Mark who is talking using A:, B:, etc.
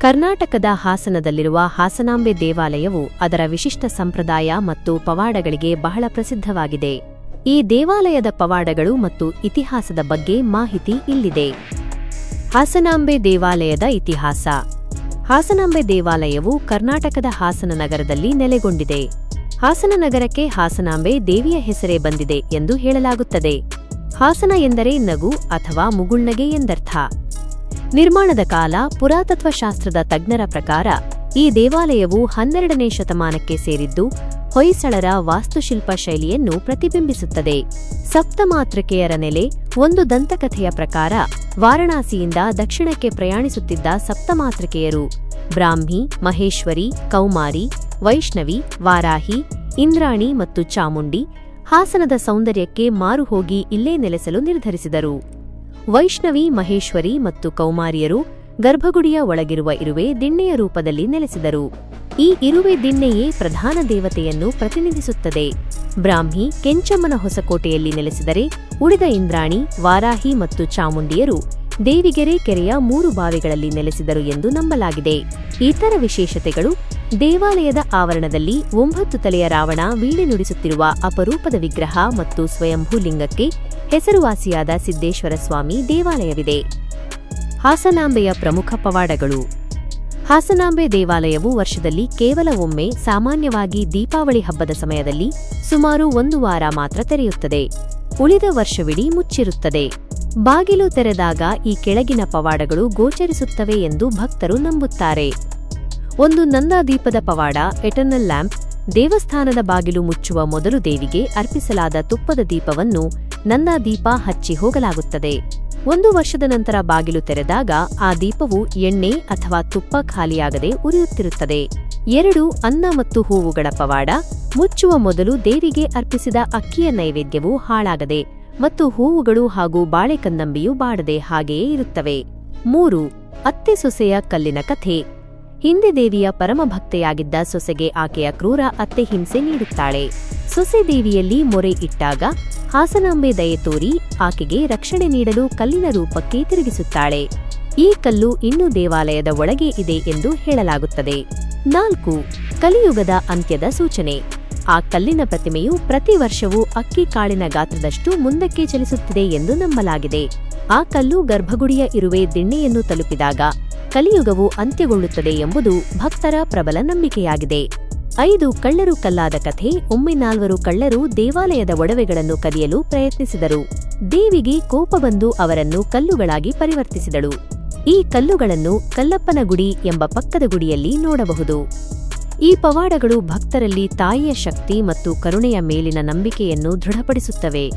A: ಕರ್ನಾಟಕದ ಹಾಸನದಲ್ಲಿರುವ ಹಾಸನಾಂಬೆ ದೇವಾಲಯವು ಅದರ ವಿಶಿಷ್ಟ ಸಂಪ್ರದಾಯ ಮತ್ತು ಪವಾಡಗಳಿಗೆ ಬಹಳ ಪ್ರಸಿದ್ಧವಾಗಿದೆ. ಈ ದೇವಾಲಯದ ಪವಾಡಗಳು ಮತ್ತು ಇತಿಹಾಸದ ಬಗ್ಗೆ ಮಾಹಿತಿ ಇಲ್ಲಿದೆ. ಹಾಸನಾಂಬೆ ದೇವಾಲಯದ ಇತಿಹಾಸ. ಹಾಸನಾಂಬೆ ದೇವಾಲಯವು ಕರ್ನಾಟಕದ ಹಾಸನ ನಗರದಲ್ಲಿ ನೆಲೆಗೊಂಡಿದೆ. ಹಾಸನ ನಗರಕ್ಕೆ ಹಾಸನಾಂಬೆ ದೇವಿಯ ಹೆಸರೇ ಬಂದಿದೆ ಎಂದು ಹೇಳಲಾಗುತ್ತದೆ. ಹಾಸನ ಎಂದರೆ ನಗು ಅಥವಾ ಮುಗುಳ್ನಗೆ ಎಂದರ್ಥ. ನಿರ್ಮಾಣದ ಕಾಲ ಪುರಾತತ್ವಶಾಸ್ತ್ರದ ತಜ್ಞರ ಪ್ರಕಾರ ಈ ದೇವಾಲಯವು ಹನ್ನೆರಡನೇ ಶತಮಾನಕ್ಕೆ ಸೇರಿದ್ದು ಹೊಯ್ಸಳರ ವಾಸ್ತುಶಿಲ್ಪ ಶೈಲಿಯನ್ನು ಪ್ರತಿಬಿಂಬಿಸುತ್ತದೆ. ಸಪ್ತಮಾತೃಕೆಯರ ನೆಲೆ ಒಂದು ದಂತಕಥೆಯ ಪ್ರಕಾರ ವಾರಣಾಸಿಯಿಂದ ದಕ್ಷಿಣಕ್ಕೆ ಪ್ರಯಾಣಿಸುತ್ತಿದ್ದ ಸಪ್ತಮಾತೃಕೆಯರು ಬ್ರಾಹ್ಮಿ, ಮಹೇಶ್ವರಿ, ಕೌಮಾರಿ, ವೈಷ್ಣವಿ, ವಾರಾಹಿ, ಇಂದ್ರಾಣಿ ಮತ್ತು ಚಾಮುಂಡಿ ಹಾಸನದ ಸೌಂದರ್ಯಕ್ಕೆ ಮಾರು ಹೋಗಿ ಇಲ್ಲೇ ನೆಲೆಸಲು ನಿರ್ಧರಿಸಿದರು. ವೈಷ್ಣವಿ, ಮಹೇಶ್ವರಿ ಮತ್ತು ಕೌಮಾರಿಯರು ಗರ್ಭಗುಡಿಯ ಒಳಗಿರುವ ಇರುವೆ ದಿಣ್ಣೆಯ ರೂಪದಲ್ಲಿ ನೆಲೆಸಿದರು. ಈ ಇರುವೆ ದಿಣ್ಣೆಯೇ ಪ್ರಧಾನ ದೇವತೆಯನ್ನು ಪ್ರತಿನಿಧಿಸುತ್ತದೆ. ಬ್ರಾಹ್ಮಿ ಕೆಂಚಮ್ಮನ ಹೊಸಕೋಟೆಯಲ್ಲಿ ನೆಲೆಸಿದರೆ ಉಳಿದ ಇಂದ್ರಾಣಿ, ವಾರಾಹಿ ಮತ್ತು ಚಾಮುಂಡಿಯರು ದೇವಿಗೆರೆ ಕೆರೆಯ ಮೂರು ಬಾವಿಗಳಲ್ಲಿ ನೆಲೆಸಿದರು ಎಂದು ನಂಬಲಾಗಿದೆ. ಇತರ ವಿಶೇಷತೆಗಳು, ದೇವಾಲಯದ ಆವರಣದಲ್ಲಿ ಒಂಬತ್ತು ತಲೆಯ ರಾವಣ ವೀಣೆ ನುಡಿಸುತ್ತಿರುವ ಅಪರೂಪದ ವಿಗ್ರಹ ಮತ್ತು ಸ್ವಯಂಭೂ ಲಿಂಗಕ್ಕೆ ಹೆಸರುವಾಸಿಯಾದ ಸಿದ್ದೇಶ್ವರ ಸ್ವಾಮಿ ದೇವಾಲಯವಿದೆ. ಹಾಸನಾಂಬೆಯ ಪ್ರಮುಖ ಪವಾಡಗಳು. ಹಾಸನಾಂಬೆ ದೇವಾಲಯವು ವರ್ಷದಲ್ಲಿ ಕೇವಲ ಒಮ್ಮೆ ಸಾಮಾನ್ಯವಾಗಿ ದೀಪಾವಳಿ ಹಬ್ಬದ ಸಮಯದಲ್ಲಿ ಸುಮಾರು ಒಂದು ವಾರ ಮಾತ್ರ ತೆರೆಯುತ್ತದೆ. ಉಳಿದ ವರ್ಷವಿಡೀ ಮುಚ್ಚಿರುತ್ತದೆ. ಬಾಗಿಲು ತೆರೆದಾಗ ಈ ಕೆಳಗಿನ ಪವಾಡಗಳು ಗೋಚರಿಸುತ್ತವೆ ಎಂದು ಭಕ್ತರು ನಂಬುತ್ತಾರೆ. ಒಂದು ನಂದಾದೀಪದ ಪವಾಡ, ಎಟರ್ನಲ್ ಲ್ಯಾಂಪ್, ದೇವಸ್ಥಾನದ ಬಾಗಿಲು ಮುಚ್ಚುವ ಮೊದಲು ದೇವಿಗೆ ಅರ್ಪಿಸಲಾದ ತುಪ್ಪದ ದೀಪವನ್ನು ನಂದಾದೀಪ ಹಚ್ಚಿ ಹೋಗಲಾಗುತ್ತದೆ. ಒಂದು ವರ್ಷದ ನಂತರ ಬಾಗಿಲು ತೆರೆದಾಗ ಆ ದೀಪವು ಎಣ್ಣೆ ಅಥವಾ ತುಪ್ಪ ಖಾಲಿಯಾಗದೆ ಉರಿಯುತ್ತಿರುತ್ತದೆ. ಎರಡು ಅನ್ನ ಮತ್ತು ಹೂವುಗಳ ಪವಾಡ, ಮುಚ್ಚುವ ಮೊದಲು ದೇವಿಗೆ ಅರ್ಪಿಸಿದ ಅಕ್ಕಿಯ ನೈವೇದ್ಯವು ಹಾಳಾಗದೆ ಮತ್ತು ಹೂವುಗಳು ಹಾಗೂ ಬಾಳೆಕನ್ನಂಬಿಯು ಬಾಡದೆ ಹಾಗೆಯೇ ಇರುತ್ತವೆ. ಮೂರು, ಅತ್ತೆ ಸೊಸೆಯ ಕಲ್ಲಿನ ಕಥೆ. ಹಿಂದೆ ದೇವಿಯ ಪರಮಭಕ್ತೆಯಾಗಿದ್ದ ಸೊಸೆಗೆ ಆಕೆಯ ಕ್ರೂರ ಅತ್ತೆ ಹಿಂಸೆ ನೀಡುತ್ತಾಳೆ. ಸೊಸೆ ದೇವಿಯಲ್ಲಿ ಮೊರೆ ಇಟ್ಟಾಗ ಹಾಸನಾಂಬೆ ದಯೆ ತೋರಿ ಆಕೆಗೆ ರಕ್ಷಣೆ ನೀಡಲು ಕಲ್ಲಿನ ರೂಪಕ್ಕೆ ತಿರುಗಿಸುತ್ತಾಳೆ. ಈ ಕಲ್ಲು ಇನ್ನೂ ದೇವಾಲಯದ ಒಳಗೆ ಇದೆ ಎಂದು ಹೇಳಲಾಗುತ್ತದೆ. ನಾಲ್ಕು, ಕಲಿಯುಗದ ಅಂತ್ಯದ ಸೂಚನೆ. ಆ ಕಲ್ಲಿನ ಪ್ರತಿಮೆಯು ಪ್ರತಿ ವರ್ಷವೂ ಅಕ್ಕಿ ಕಾಳಿನ ಗಾತ್ರದಷ್ಟು ಮುಂದಕ್ಕೆ ಚಲಿಸುತ್ತಿದೆ ಎಂದು ನಂಬಲಾಗಿದೆ. ಆ ಕಲ್ಲು ಗರ್ಭಗುಡಿಯ ಇರುವೆ ದಿಣ್ಣೆಯನ್ನು ತಲುಪಿದಾಗ ಕಲಿಯುಗವು ಅಂತ್ಯಗೊಳ್ಳುತ್ತದೆ ಎಂಬುದು ಭಕ್ತರ ಪ್ರಬಲ ನಂಬಿಕೆಯಾಗಿದೆ. ಐದು ಕಳ್ಳರು ಕಲ್ಲಾದ ಕಥೆ, ಒಮ್ಮೆ ನಾಲ್ವರು ಕಳ್ಳರು ದೇವಾಲಯದ ಒಡವೆಗಳನ್ನು ಕದಿಯಲು ಪ್ರಯತ್ನಿಸಿದರು. ದೇವಿಗೆ ಕೋಪ ಬಂದು ಅವರನ್ನು ಕಲ್ಲುಗಳಾಗಿ ಪರಿವರ್ತಿಸಿದಳು. ಈ ಕಲ್ಲುಗಳನ್ನು ಕಲ್ಲಪ್ಪನ ಗುಡಿ ಎಂಬ ಪಕ್ಕದ ಗುಡಿಯಲ್ಲಿ ನೋಡಬಹುದು. ಈ ಪವಾಡಗಳು ಭಕ್ತರಲ್ಲಿ ತಾಯಿಯ ಶಕ್ತಿ ಮತ್ತು ಕರುಣೆಯ ಮೇಲಿನ ನಂಬಿಕೆಯನ್ನು ದೃಢಪಡಿಸುತ್ತವೆ.